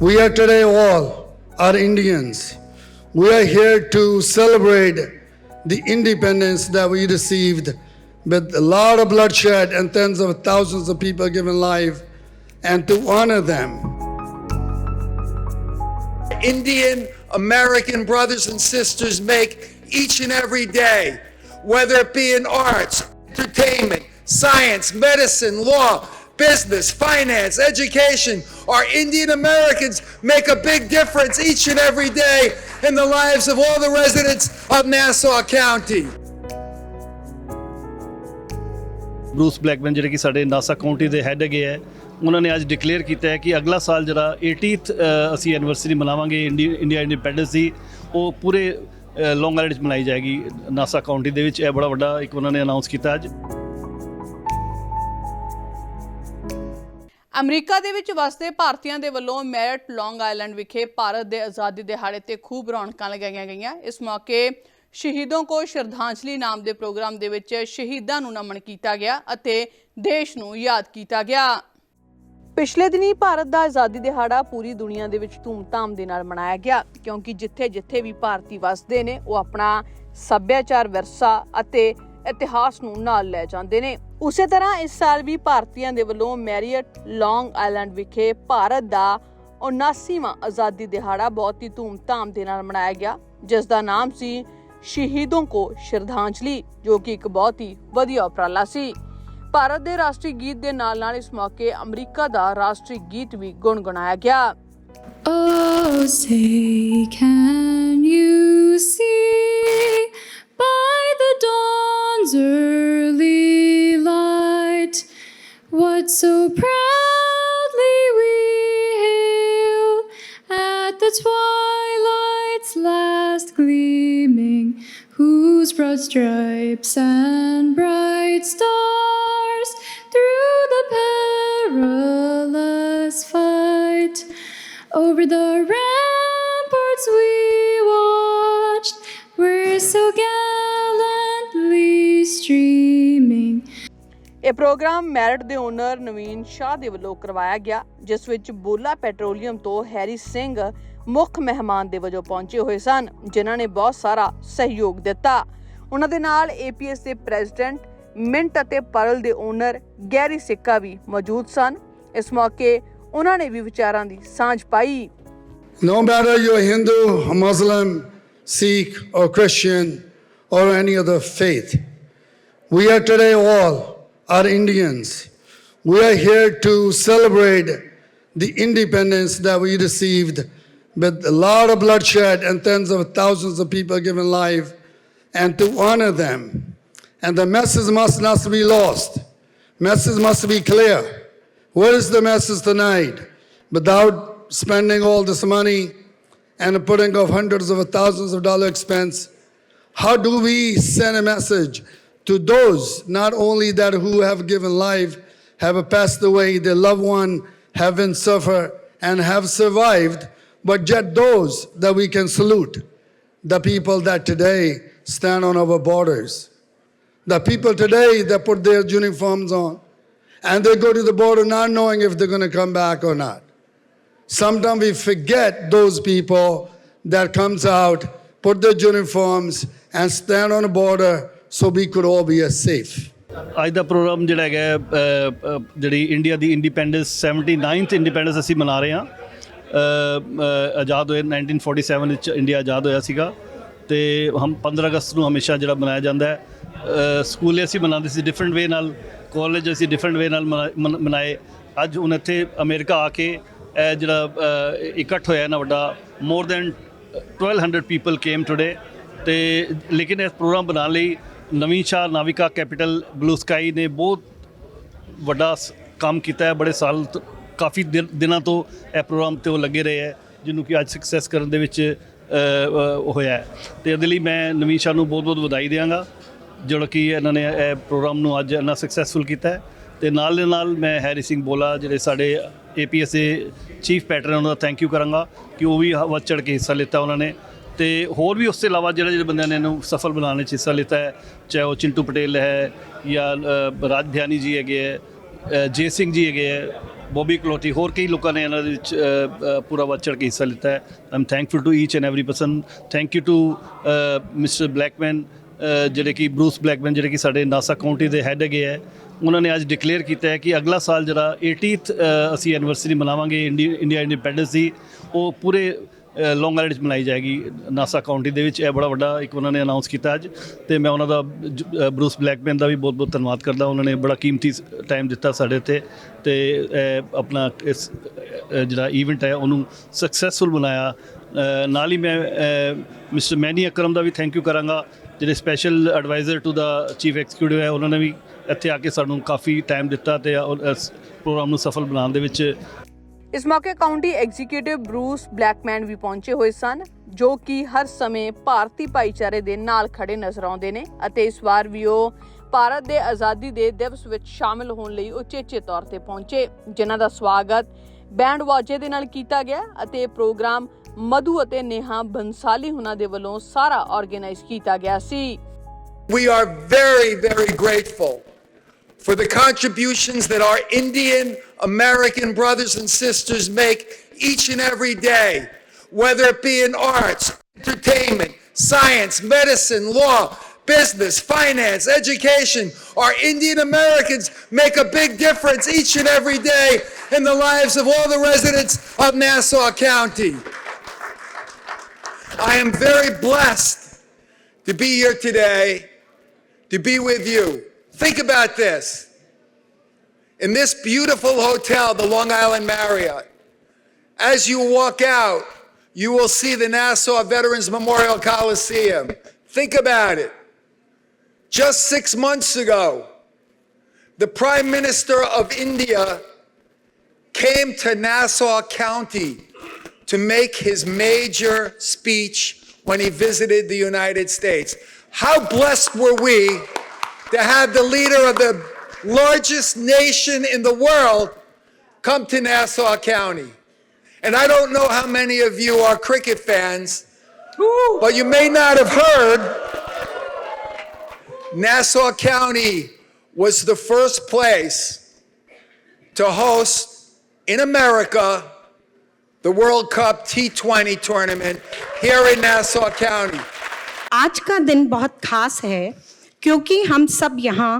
We are today all are Indians. We are here to celebrate the independence that we received with a lot of bloodshed and tens of thousands of people given life and to honor them. Indian American brothers and sisters make each and every day, whether it be in arts, entertainment, science, medicine, law, business, finance, education. Our Indian Americans make a big difference each and every day in the lives of all the residents of Nassau County. Bruce Blackman ਜਿਹੜੇ ਕਿ ਸਾਡੇ NASA County ਦੇ head ਹੈਗੇ ਆ ਉਹਨਾਂ ਨੇ ਅੱਜ declare ਕੀਤਾ ਹੈ ਕਿ ਅਗਲਾ ਸਾਲ ਜਿਹੜਾ 80th ਅਸੀਂ ਐਨੀਵਰਸਰੀ ਮਨਾਵਾਂਗੇ ਇੰਡੀਆ ਇੰਡੀਪੈਂਡੈਂਸ ਦੀ ਉਹ ਪੂਰੇ ਲੌਂਗ ਆਈਲੈਂਡ ਵਿੱਚ ਮਨਾਈ ਜਾਏਗੀ ਨਾਸਾ ਕਾਉਂਟੀ ਦੇ ਵਿੱਚ ਇਹ ਬੜਾ ਵੱਡਾ ਇੱਕ ਉਹਨਾਂ ਨੇ ਅਨਾਉਂਸ ਕੀਤਾ ਅੱਜ ਅਮਰੀਕਾ ਦੇ ਵਿੱਚ ਵਸਦੇ ਭਾਰਤੀਆਂ ਦੇ ਵੱਲੋਂ ਮੈਰਟ ਲੌਂਗ ਆਇਲੈਂਡ ਵਿਖੇ ਭਾਰਤ ਦੇ ਆਜ਼ਾਦੀ ਦਿਹਾੜੇ ਤੇ ਖੂਬ ਰੌਣਕਾਂ ਲਗਾਈਆਂ ਗਈਆਂ ਇਸ ਮੌਕੇ ਸ਼ਹੀਦੋਂ ਕੋ ਸ਼ਰਧਾਂਜਲੀ ਨਾਮ ਦੇ ਪ੍ਰੋਗਰਾਮ ਦੇ ਵਿੱਚ ਸ਼ਹੀਦਾਂ ਨੂੰ ਨਮਨ ਕੀਤਾ ਗਿਆ ਅਤੇ ਦੇਸ਼ ਨੂੰ ਯਾਦ ਕੀਤਾ ਗਿਆ ਪਿਛਲੇ ਦਿਨੀ ਭਾਰਤ ਦਾ ਆਜ਼ਾਦੀ ਦਿਹਾੜਾ ਪੂਰੀ ਦੁਨੀਆ ਦੇ ਵਿੱਚ ਧੂਮ-ਧਾਮ ਦੇ ਨਾਲ ਮਨਾਇਆ ਗਿਆ ਕਿਉਂਕਿ ਜਿੱਥੇ-ਜਿੱਥੇ ਵੀ ਭਾਰਤੀ ਵਸਦੇ ਨੇ ਉਹ ਆਪਣਾ ਸੱਭਿਆਚਾਰ ਵਿਰਸਾ ਅਤੇ ਇਤਿਹਾਸ ਨੂੰ ਨਾਲ ਲੈ ਜਾਂਦੇ ਨੇ ਉਸੇ ਤਰ੍ਹਾਂ ਇਸ ਸਾਲ ਵੀ ਭਾਰਤੀਆਂ ਦੇ ਵੱਲੋਂ ਮੈਰੀਅਟ ਲੌਂਗ ਆਇਲੈਂਡ ਵਿਖੇ ਭਾਰਤ ਦਾ 79ਵਾਂ ਆਜ਼ਾਦੀ ਦਿਹਾੜਾ ਬਹੁਤ ਹੀ ਧੂਮ-ਧਾਮ ਦੇ ਨਾਲ ਮਨਾਇਆ ਗਿਆ ਜਿਸ ਦਾ ਨਾਮ ਸੀ ਸ਼ਹੀਦੋਂ ਕੋ ਸ਼ਰਧਾਂਜਲੀ ਜੋ ਕਿ ਇੱਕ ਬਹੁਤ ਹੀ ਵਧੀਆ ਉਪਰਾਲਾ ਸੀ ਭਾਰਤ ਦੇ ਰਾਸ਼ਟਰੀ ਗੀਤ ਦੇ ਨਾਲ ਨਾਲ ਇਸ ਮੌਕੇ ਅਮਰੀਕਾ ਦਾ ਰਾਸ਼ਟਰੀ ਗੀਤ ਵੀ ਗੁੰਗਣਾਇਆ ਗਿਆ oh say can you stripes and bright stars through the perilous fight. Over the ramparts we watched, were so gallantly streaming. ਇਹ ਪ੍ਰੋਗਰਾਮ ਮੈਰਿਟ ਦੇ ਓਨਰ ਨਵੀਨ ਸ਼ਾਹ ਦੇ ਵੱਲੋਂ ਕਰਵਾਇਆ ਗਿਆ ਜਿਸ ਵਿੱਚ ਬੋਲਾ ਪੈਟਰੋਲੀਅਮ ਤੋਂ ਹੈਰੀ ਸਿੰਘ ਮੁੱਖ ਮਹਿਮਾਨ ਦੇ ਵਜੋਂ ਪਹੁੰਚੇ ਹੋਏ ਸਨ ਜਿਨ੍ਹਾਂ ਨੇ ਬਹੁਤ ਸਾਰਾ ਸਹਿਯੋਗ ਦਿੱਤਾ ਉਹਨਾਂ ਦੇ ਨਾਲ APS ਦੇ ਪ੍ਰੈਜ਼ੀਡੈਂਟ ਮਿੰਟ ਅਤੇ ਪਰਲ ਦੇ ਓਨਰ ਗੈਰੀ ਸਿੱਕਾ ਵੀ ਮੌਜੂਦ ਸਨ ਇਸ ਮੌਕੇ ਉਹਨਾਂ ਨੇ ਵੀ ਵਿਚਾਰਾਂ ਦੀ ਸਾਂਝ ਪਾਈ No matter you're Hindu, Muslim, Sikh, or Christian, or any other faith, we are today all are Indians. We are here to celebrate the independence that we received with a lot of bloodshed and tens of thousands of people given life and to honor them. And the message must not be lost. Message must be clear. What is the message tonight? Without spending all this money and putting of hundreds of thousands of dollar expense, how do we send a message to those not only that who have given life, have passed away, their loved one have been suffer and have survived, but yet those that we can salute, the people that today stand on our borders. The people today, they put their uniforms on and they go to the border not knowing if they're going to come back or not. Sometimes we forget those people that comes out, put their uniforms and stand on the border so we could all be safe. ਅੱਜ ਦਾ programme ਜਿਹੜਾ ਹੈਗਾ ਜਿਹੜੀ India ਦੀ independence 79th independence ਅਸੀਂ ਮਨਾ ਰਹੇ ਹਾਂ ਆਜ਼ਾਦ ਹੋਏ 1947 ਵਿੱਚ ਇੰਡੀਆ ਆਜ਼ਾਦ ਹੋਇਆ ਸੀਗਾ ਤੇ ਹਮ 15 ਅਗਸਤ ਨੂੰ ਹਮੇਸ਼ਾ ਜਿਹੜਾ ਮਨਾਇਆ ਜਾਂਦਾ ਹੈ ਸਕੂਲੇ ਅਸੀਂ ਮਨਾਉਂਦੇ ਸੀ ਡਿਫਰੈਂਟ ਵੇ ਨਾਲ ਕਾਲਜ ਅਸੀਂ ਡਿਫਰੈਂਟ ਵੇ ਨਾਲ ਮਨਾਏ ਅੱਜ ਹੁਣ ਇੱਥੇ ਅਮਰੀਕਾ ਆ ਕੇ ਜਿਹੜਾ ਇਕੱਠ ਹੋਇਆ ਨਾ ਵੱਡਾ more than 1200 people came today ਤੇ ਲੇਕਿਨ ਇਸ ਪ੍ਰੋਗਰਾਮ ਬਣਾਉਣ ਲਈ ਨਵੀਂ ਸ਼ਾ ਨਾਵਿਕਾ ਕੈਪੀਟਲ ਬਲੂ ਸਕਾਈ ਨੇ ਬਹੁਤ ਵੱਡਾ ਕੰਮ ਕੀਤਾ ਹੈ ਬੜੇ ਸਾਲ ਕਾਫੀ ਦਿਨਾਂ ਤੋਂ ਇਹ ਪ੍ਰੋਗਰਾਮ ਤੇ ਉਹ ਲੱਗੇ ਰਹੇ ਹੈ ਜਿਹਨੂੰ ਕਿ ਅੱਜ ਸਕਸੈਸ ਕਰਨ ਦੇ ਵਿੱਚ ਹੋਇਆ ਤੇ ਇਹਦੇ ਲਈ ਮੈਂ ਨਵੀਨ ਸ਼ਾਹ ਨੂੰ ਬਹੁਤ-ਬਹੁਤ ਵਧਾਈ ਦੇਵਾਂਗਾ ਜਿਹੜਾ ਕਿ ਇਹਨਾਂ ਨੇ ਇਹ ਪ੍ਰੋਗਰਾਮ ਨੂੰ ਅੱਜ ਇੰਨਾ ਸਕਸੈਸਫੁਲ ਕੀਤਾ ਹੈ ਤੇ ਨਾਲ ਦੇ ਨਾਲ ਮੈਂ ਹੈਰੀ ਸਿੰਘ ਬੋਲਾ ਜਿਹੜੇ ਸਾਡੇ ਏਪੀਐਸਏ ਚੀਫ ਪੈਟਰਨ ਉਹਨਾਂ ਦਾ ਥੈਂਕ ਯੂ ਕਰਾਂਗਾ ਕਿ ਉਹ ਵੀ ਵੱਧ ਚੜ ਕੇ ਹਿੱਸਾ ਲਿੱਤਾ ਉਹਨਾਂ ਨੇ ਤੇ ਹੋਰ ਵੀ ਉਸ ਤੋਂ ਇਲਾਵਾ ਜਿਹੜੇ ਜਿਹੜੇ ਬੰਦਿਆਂ ਨੇ ਇਹਨੂੰ ਸਫਲ ਬਣਾਉਣ ਵਿੱਚ ਹਿੱਸਾ ਲਿੱਤਾ ਹੈ ਚਾਹੇ ਉਹ ਚਿੰਟੂ ਪਟੇਲ ਹੈ ਜਾਂ ਰਾਜ ਭਿਆਨੀ ਜੀ ਹੈਗੇ ਹੈ ਜੇ ਸਿੰਘ ਜੀ ਹੈਗੇ ਹੈ ਬੋਬੀ ਕਲੋਟੀ ਹੋਰ ਕਈ ਲੋਕਾਂ ਨੇ ਇਹਨਾਂ ਦੇ ਵਿੱਚ ਪੂਰਾ ਵੱਚੜ ਕੇ ਹਿੱਸਾ ਲਿੱਤਾ ਹੈ I'm thankful to each and every person thank you to mister Blackman ਜਿਹੜੇ ਕਿ ਬਰੂਸ ਬਲੈਕਮੈਨ ਜਿਹੜੇ ਕਿ ਸਾਡੇ ਨਾਸਾ ਕਾਉਂਟੀ ਦੇ ਹੈੱਡ ਹੈਗੇ ਹੈ ਉਹਨਾਂ ਨੇ ਅੱਜ ਡਿਕਲੇਅਰ ਕੀਤਾ ਹੈ ਕਿ ਅਗਲਾ ਸਾਲ ਜਿਹੜਾ 80th ਅਸੀਂ ਐਨੀਵਰਸਰੀ ਮਨਾਵਾਂਗੇ ਇੰਡੀਆ ਇੰਡੀਪੈਂਡੈਂਸੀ ਉਹ ਪੂਰੇ ਲੌਂਗ ਆਈਲੈਂਡ ਮਨਾਈ ਜਾਏਗੀ ਨਾਸਾ ਕਾਉਂਟੀ ਦੇ ਵਿੱਚ ਇਹ ਬੜਾ ਵੱਡਾ ਇੱਕ ਉਹਨਾਂ ਨੇ ਅਨਾਉਂਸ ਕੀਤਾ ਅੱਜ ਤੇ ਮੈਂ ਉਹਨਾਂ ਦਾ ਬਰੂਸ ਬਲੈਕਮੈਨ ਦਾ ਵੀ ਬਹੁਤ-ਬਹੁਤ ਧੰਨਵਾਦ ਕਰਦਾ ਉਹਨਾਂ ਨੇ ਬੜਾ ਕੀਮਤੀ ਟਾਈਮ ਦਿੱਤਾ ਸਾਡੇ ਤੇ ਤੇ ਆਪਣਾ ਇਸ ਜਿਹੜਾ ਇਵੈਂਟ ਹੈ ਉਹਨੂੰ ਸਕਸੈਸਫੁਲ ਬਣਾਇਆ ਨਾਲ ਹੀ ਮੈਂ ਮਿਸਟਰ ਮੈਨੀ ਅਕਰਮ ਦਾ ਵੀ ਥੈਂਕ ਯੂ ਕਰਾਂਗਾ ਜਿਹੜੇ special advisor to the chief executive ਹੈ ਉਹਨਾਂ ਨੇ ਵੀ ਇੱਥੇ ਆ ਕੇ ਸਾਨੂੰ ਕਾਫੀ ਟਾਈਮ ਦਿੱਤਾ ਤੇ ਪ੍ਰੋਗਰਾਮ ਨੂੰ ਸਫਲ ਬਣਾਉਣ ਦੇ ਵਿੱਚ ਇਸ ਮੌਕੇ ਕਾਉਂਟੀ ਐਗਜ਼ੀਕਿਊਟਿਵ ਬਰੂਸ ਬਲੈਕਮੈਨ ਵੀ ਪਹੁੰਚੇ ਹੋਏ ਸਨ ਜੋ ਕਿ ਹਰ ਸਮੇਂ ਭਾਰਤੀ ਭਾਈਚਾਰੇ ਦੇ ਨਾਲ ਖੜੇ ਨਜ਼ਰ ਆਉਂਦੇ ਨੇ ਅਤੇ ਇਸ ਵਾਰ ਵੀ ਉਹ ਭਾਰਤ ਦੇ ਆਜ਼ਾਦੀ ਦੇ ਦਿਵਸ ਵਿੱਚ ਸ਼ਾਮਲ ਹੋਣ ਲਈ ਉਚੇਚੇ ਤੌਰ ਤੇ ਪਹੁੰਚੇ ਜਿਨ੍ਹਾਂ ਦਾ ਸਵਾਗਤ ਬੈਂਡ ਵਾਜੇ ਦੇ ਨਾਲ ਕੀਤਾ ਗਿਆ ਅਤੇ ਪ੍ਰੋਗਰਾਮ ਮਧੂ ਅਤੇ ਨੇਹਾ ਬੰਸਾਲੀ ਹੁਣਾਂ ਦੇ ਵੱਲੋਂ ਸਾਰਾ ਆਰਗੇਨਾਈਜ਼ ਕੀਤਾ ਗਿਆ ਸੀ we are very very grateful for the contributions that our Indian American brothers and sisters make each and every day, whether it be in arts, entertainment, science, medicine, law, business, finance, education. Our Indian Americans make a big difference each and every day in the lives of all the residents of Nassau County. I am very blessed to be here today, to be with you. Think about this. In this beautiful hotel, the Long Island Marriott, as you walk out, you will see the Nassau Veterans Memorial Coliseum. Think about it. Just six months ago, the Prime Minister of India came to Nassau County to make his major speech when he visited the United States. How blessed were we to have the leader of the largest nation in the world come to Nassau County. And I don't know how many of you are cricket fans, but you may not have heard Nassau County was the first place to host in America the World Cup T20 tournament here in Nassau County. आज का दिन बहुत खास है क्योंकि हम सब यहाँ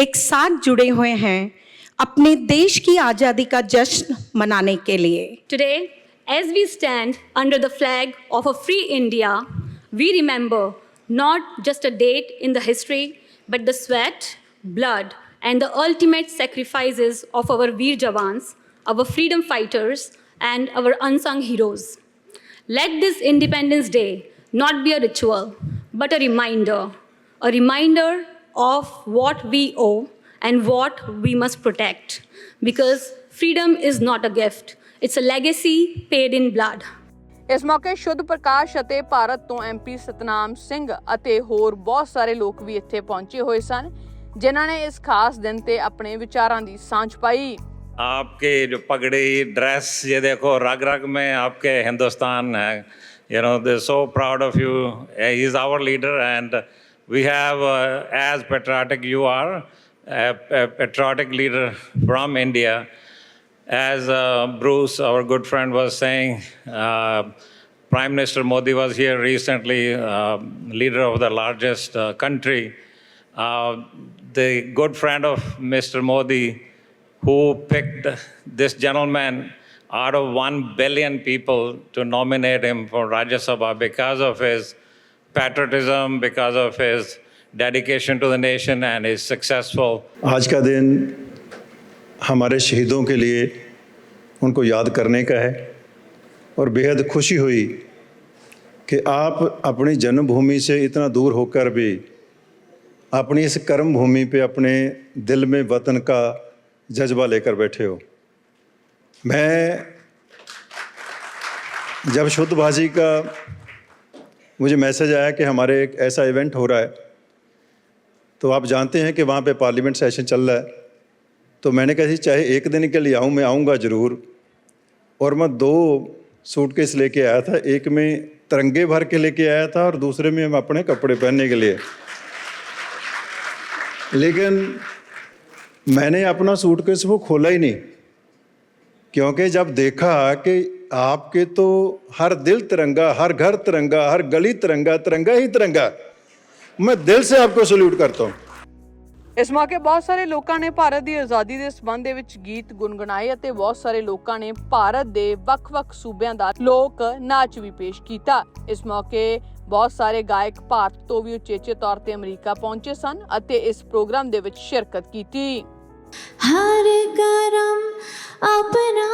एक साथ जुड़े हुए हैं अपने देश की आज़ादी का जश्न मनाने के लिए today as we stand under the flag of a free India we remember not just a date in the history, but the sweat, blood, and the ultimate sacrifices of our Veer Jawans, our freedom fighters, and our unsung heroes. Let this Independence Day not be a ritual, but a reminder a reminder of what we owe and what we must protect. Because freedom is not a gift, it's a legacy paid in blood. ਇਸ ਮੌਕੇ ਸ਼ੁੱਧ ਪ੍ਰਕਾਸ਼ ਅਤੇ ਭਾਰਤ ਤੋਂ MP Satnam Singh ਅਤੇ ਹੋਰ ਬਹੁਤ ਸਾਰੇ ਲੋਕ ਵੀ ਇੱਥੇ ਪਹੁੰਚੇ ਹੋਏ ਸਨ ਜਿਨ੍ਹਾਂ ਨੇ ਇਸ ਖਾਸ ਦਿਨ ਤੇ ਆਪਣੇ ਵਿਚਾਰਾਂ ਦੀ ਸਾਂਝ ਪਾਈ आपके जो पगड़ी ड्रेस ये देखो रग रग में आपके हिंदुस्तान है you know they so proud of you is our leader and We have, uh, as patriotic you are, a, a patriotic leader from India. As uh, Bruce, our good friend, was saying, uh, Prime Minister Modi was here recently, uh, leader of the largest uh, country. Uh, the good friend of Mr. Modi, who picked this gentleman out of 1 billion people to nominate him for Rajya Sabha because of his patriotism, because of his dedication to the nation and his successful. आज का दिन हमारे शहीदों के लिए उनको याद करने का है और बेहद खुशी हुई कि आप अपनी जन्मभूमि से इतना दूर होकर भी अपनी इस कर्म भूमि पे अपने दिल में वतन का जज्बा लेकर बैठे हो मैं जब शुद्धबाजी का मुझे मैसेज आया कि हमारे एक ऐसा इवेंट हो रहा है तो आप जानते हैं कि वहाँ पे पार्लियामेंट सेशन चल रहा है तो मैंने कहा चाहे एक दिन के लिए आऊँ मैं आऊँगा ज़रूर और मैं दो सूटकेस लेके आया था एक में तिरंगे भर के लेके आया था और दूसरे में हम अपने कपड़े पहनने के लिए लेकिन मैंने अपना सूटकेस वो खोला ही नहीं क्योंकि जब देखा कि ਆਪਕੇ ਤੋਂ ਹਰ ਦਿਲ ਤਿਰੰਗਾ ਹਰ ਘਰ ਤਿਰੰਗਾ ਹਰ ਗਲੀ ਤਿਰੰਗਾ ਤਿਰੰਗਾ ਹੀ ਤਿਰੰਗਾ ਮੈਂ ਦਿਲ ਸੇ ਆਪਕੋ ਸਲੂਟ ਕਰਤਾ ਹੂੰ ਇਸ ਮੌਕੇ ਬਹੁਤ ਸਾਰੇ ਲੋਕਾਂ ਨੇ ਭਾਰਤ ਦੀ ਆਜ਼ਾਦੀ ਦੇ ਸਬੰਧ ਦੇ ਵਿੱਚ ਗੀਤ ਗੁੰਗਣਾਏ ਅਤੇ ਬਹੁਤ ਸਾਰੇ ਲੋਕਾਂ ਨੇ ਭਾਰਤ ਦੇ ਵੱਖ-ਵੱਖ ਸੂਬਿਆਂ ਦਾ ਲੋਕ ਨਾਚ ਵੀ ਪੇਸ਼ ਕੀਤਾ ਇਸ ਮੌਕੇ ਬਹੁਤ ਸਾਰੇ ਗਾਇਕ ਭਾਰਤ ਤੋਂ ਵੀ ਉਚੇਚੇ ਤੌਰ ਤੇ ਅਮਰੀਕਾ ਪਹੁੰਚੇ ਸਨ ਅਤੇ ਇਸ ਪ੍ਰੋਗਰਾਮ ਦੇ ਵਿੱਚ ਸ਼ਿਰਕਤ ਕੀਤੀ ਹਰ ਕਰਮ ਆਪਣਾ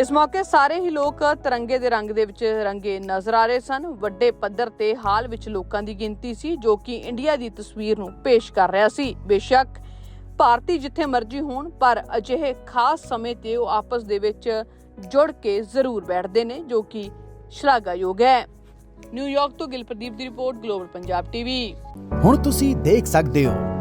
ਇਸ ਮੌਕੇ ਸਾਰੇ ਹੀ ਲੋਕ ਤਿਰੰਗੇ ਦੇ ਰੰਗ ਦੇ ਵਿੱਚ ਰੰਗੇ ਨਜ਼ਰ ਆ ਰਹੇ ਸਨ ਵੱਡੇ ਪੱਧਰ ਤੇ ਹਾਲ ਵਿੱਚ ਲੋਕਾਂ ਦੀ ਗਿਣਤੀ ਸੀ ਜੋ ਕਿ ਇੰਡੀਆ ਦੀ ਤਸਵੀਰ ਨੂੰ ਪੇਸ਼ ਕਰ ਰਿਹਾ ਸੀ ਬੇਸ਼ੱਕ ਭਾਰਤੀ ਜਿੱਥੇ ਮਰਜ਼ੀ ਹੋਣ ਪਰ ਅਜਿਹੇ ਖਾਸ ਸਮੇਂ ਤੇ ਉਹ ਆਪਸ ਦੇ ਵਿੱਚ ਜੁੜ ਕੇ ਜ਼ਰੂਰ ਬੈਠਦੇ ਨੇ ਜੋ ਕਿ ਸ਼ਲਾਘਾਯੋਗ ਹੈ ਨਿਊਯਾਰਕ ਤੋਂ ਗਿਲਪ੍ਰਦੀਪ ਦੀ ਰਿਪੋਰਟ ਗਲੋਬਲ ਪੰਜਾਬ ਟੀਵੀ ਹੁਣ ਤੁਸੀਂ ਦੇਖ ਸਕਦੇ ਹੋ